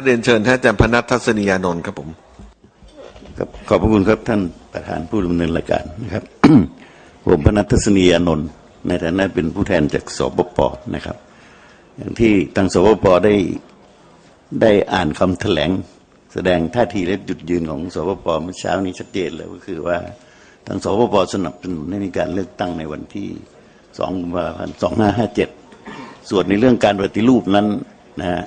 เรียนเชิญท่านอาจารย์พนัททัศนียานนท์ครับผมครับขอบพระคุณครับท่านประธานผู้ดำเนินรายการนะครับ ผมพนัททัศนียานนท์ในฐานะเป็นผู้แทนจากสปปนะครับ อย่างที่ทางสปปได้ได้อ่านคำแถลง แสดงท่าทีและจุดยืนของสปปเมื่อเช้านี้ชัดเจนแล้วก็คือว่าทางสปปสนับสนุนให้มีการเลือกตั้งในวันที่สองกุมภาพันธ์สองห้าห้าเจ็ดส่วนในเรื่องการปฏิรูปนั้นนะฮะ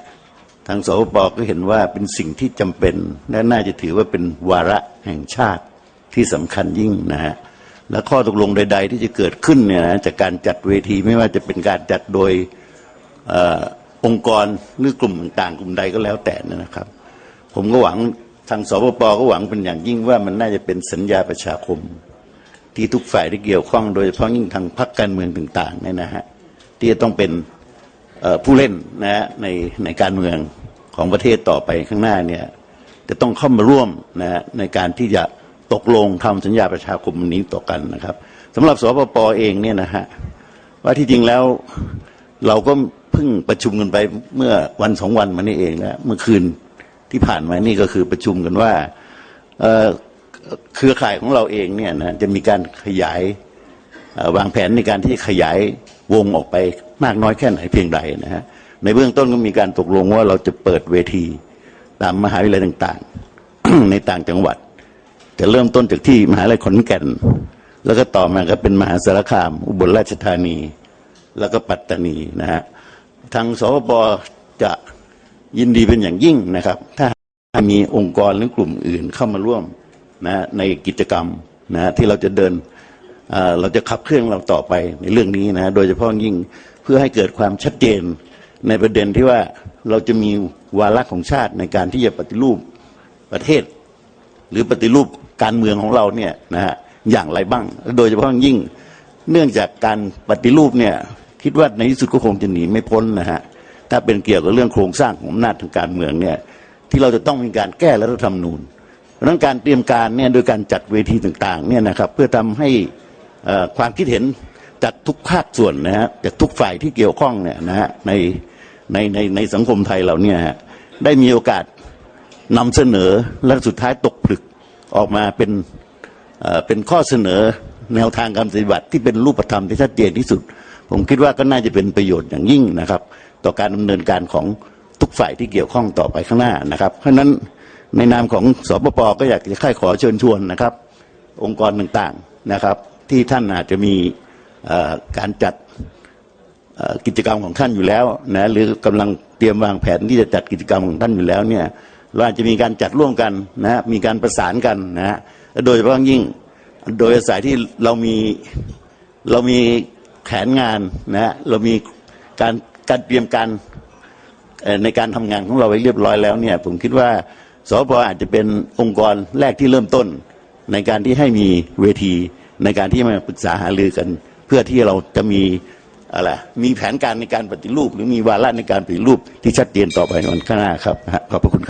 ทางสปปก็เห็นว่าเป็นสิ่งที่จำเป็นและน่าจะถือว่าเป็นวาระแห่งชาติที่สำคัญยิ่งนะฮะและข้อตกลงใด ๆ ที่จะเกิดขึ้นเนี่ยนะจากการจัดเวทีไม่ว่าจะเป็นการจัดโดยอองค์กรหรือกลุ่มต่างๆกลุ่มใดก็แล้วแต่นะครับ ผมก็หวังทางสปปก็หวังเป็นอย่างยิ่งว่ามันน่าจะเป็นสัญญาประชาคม ที่ทุกฝ่ายที่เกี่ยวข้องโดยเฉพาะยิ่งทางพรรคการเมืองต่างๆเนี่ยนะฮะที่จะต้องเป็น ผู้เล่นนะในในการเมืองของประเทศต่อไปข้างหน้าเนี่ยจะต้องเข้ามาร่วมนะในการที่จะตกลงทำสัญญาประชาคมนี้ต่อกันนะครับสำหรับสปปเองเนี่ยนะฮะว่าที่จริงแล้วเราก็เพิ่งประชุมกันไปเมื่อวันสองวันมานี่เองนะเมื่อคืนที่ผ่านมานี่ก็คือประชุมกันว่าเครือข่ายของเราเองเนี่ยนะจะมีการขยายวางแผนในการที่ขยายวงออกไป มากน้อยแค่ไหนเพียงใดนะฮะในเบื้องต้นก็มีการตกลงว่าเราจะเปิดเวทีตามมหาวิทยาลัยต่างๆ ในต่างจังหวัด จะเริ่มต้นจากที่มหาวิทยาลัยขอนแก่น แล้วก็ต่อมาก็เป็นมหาสารคาม อุบลราชธานี แล้วก็ปัตตานีนะฮะทางสปปจะยินดีเป็นอย่างยิ่งนะครับ ถ้ามีองค์กรหรือกลุ่มอื่นเข้ามาร่วมนะในกิจกรรมนะที่เราจะเดินเอ่อเราจะขับเคลื่อนเราต่อไปในเรื่องนี้นะโดยเฉพาะยิ่ง เพื่อให้เกิดความชัดเจนในประเด็นที่ว่าเราจะมีวาระของชาติในการที่จะปฏิรูปประเทศ หรือปฏิรูปการเมืองของเราเนี่ยนะฮะอย่างไรบ้าง โดยเฉพาะยิ่งเนื่องจากการปฏิรูปเนี่ยคิดว่าในที่สุดก็คงจะหนีไม่พ้นนะฮะถ้าเป็นเกี่ยวกับเรื่องโครงสร้างของอำนาจทางการเมืองเนี่ยที่เราจะต้องมีการแก้รัฐธรรมนูญเพราะนั้นการเตรียมการเนี่ยโดยการจัดเวทีต่างๆเนี่ยนะครับเพื่อทำให้ความคิดเห็น จากทุกภาคส่วนนะฮะจากทุกฝ่ายที่เกี่ยวข้องเนี่ยนะฮะในในในในสังคมไทยเราเนี่ยฮะได้มีโอกาสนำเสนอและสุดท้ายตกผลึกออกมาเป็นเอ่อเป็นข้อเสนอแนวทางการปฏิบัติที่เป็นรูปธรรมที่ชัดเจนที่สุด ผมคิดว่าก็น่าจะเป็นประโยชน์อย่างยิ่งนะครับ ต่อการดำเนินการของทุกฝ่ายที่เกี่ยวข้องต่อไปข้างหน้านะครับ เพราะฉะนั้นในนามของสปปก็อยากจะค่ายขอเชิญชวนนะครับ องค์กรต่างๆนะครับ ที่ท่านอาจจะมี การจัดกิจกรรมของท่านอยู่แล้วนะหรือกำลังเตรียมวางแผนที่จะจัดกิจกรรมของท่านอยู่แล้วเนี่ยเราอาจจะมีการจัดร่วมกันนะมีการประสานกันนะโดยเฉพาะยิ่งโดยอาศัยที่เรามีเรามีแผนงานนะเรามีการการเตรียมการในการทำงานของเราไว้เรียบร้อยแล้วเนี่ยผมคิดว่าสปอาจจะเป็นองค์กรแรกที่เริ่มต้น ในการที่ให้มีเวทีในการที่มาปรึกษาหารือกัน เพื่อที่เราจะมีอะไรมีแผนการในการปฏิรูป หรือมีวาระในการปฏิรูปที่ชัดเจนต่อไปในวันข้างหน้าครับขอบพระคุณครับ